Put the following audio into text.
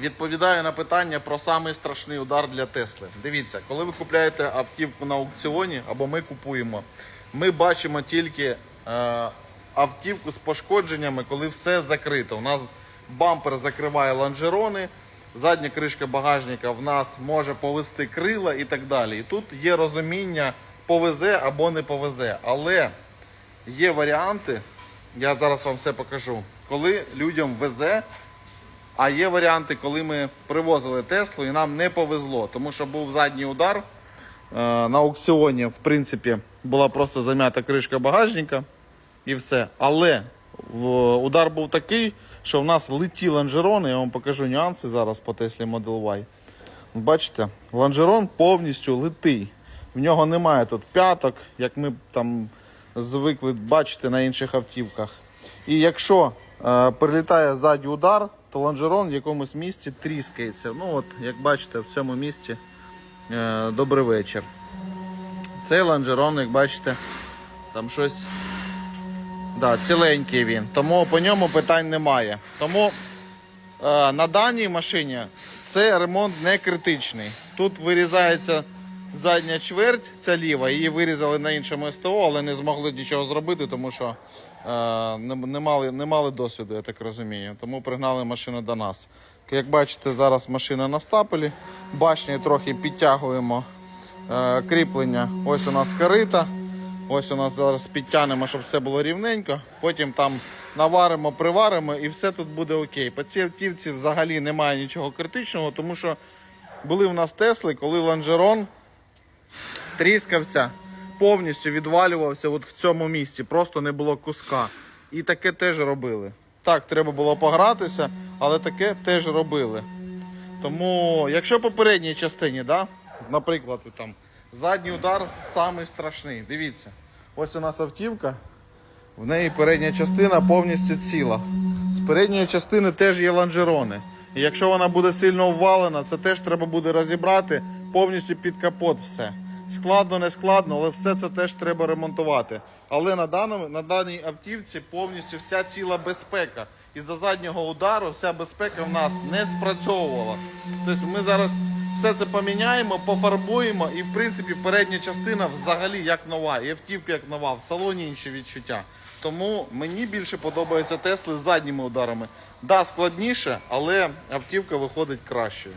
відповідаю на питання про самий страшний удар для Тесли. Дивіться, коли ви купляєте автівку на аукціоні або ми купуємо, ми бачимо тільки е, автівку з пошкодженнями, коли все закрито. У нас бампер закриває лонжерони, задня кришка багажника в нас може повести крила і так далі. І тут є розуміння, повезе або не повезе. Але є варіанти, я зараз вам все покажу, коли людям везе. А є варіанти, коли ми привозили Теслу і нам не повезло, тому що був задній удар. Е, На аукціоні, в принципі, була просто зам'ята кришка багажника і все. Але удар був такий, що в нас летіли лонжерони. Я вам покажу нюанси зараз по Теслі Model Y. Бачите, лонжерон повністю литий. В нього немає тут п'яток, як ми там звикли бачити на інших автівках. І якщо е, прилітає ззаді удар, то лонжерон в якомусь місці тріскається. Ну от, як бачите, в цьому місці е, добрий вечір. Цей лонжерон, як бачите, там щось да, ціленький він. Тому по ньому питань немає. Тому Е, На даній машині це ремонт не критичний. Тут вирізається задня чверть, ця ліва, її вирізали на іншому СТО, але не змогли нічого зробити, тому що е, не, не, мали, не мали досвіду, я так розумію. Тому пригнали машину до нас. Як бачите, зараз машина на стапелі. Башні трохи підтягуємо е, кріплення. Ось у нас карита. Ось у нас зараз підтягнемо, щоб все було рівненько. Потім там наваримо, приваримо і все тут буде окей. По цій автівці взагалі немає нічого критичного, тому що були в нас Тесли, коли лонжерон тріскався, повністю відвалювався от в цьому місці, просто не було куска. І таке теж робили. Так, треба було погратися, але таке теж робили. Тому, якщо по передній частині, да, наприклад, там, задній удар самий страшний. Дивіться, ось у нас автівка, в неї передня частина повністю ціла. З передньої частини теж є лонжерони. І якщо вона буде сильно ввалена, це теж треба буде розібрати повністю під капот все. Складно, не складно, але все це теж треба ремонтувати. Але на, даному, на даній автівці повністю вся ціла безпека. Із-за заднього удару вся безпека в нас не спрацьовувала. Тобто ми зараз все це поміняємо, пофарбуємо, і в принципі передня частина взагалі як нова, і автівка як нова, в салоні інші відчуття. Тому мені більше подобаються Тесли з задніми ударами. Да, складніше, але автівка виходить кращою.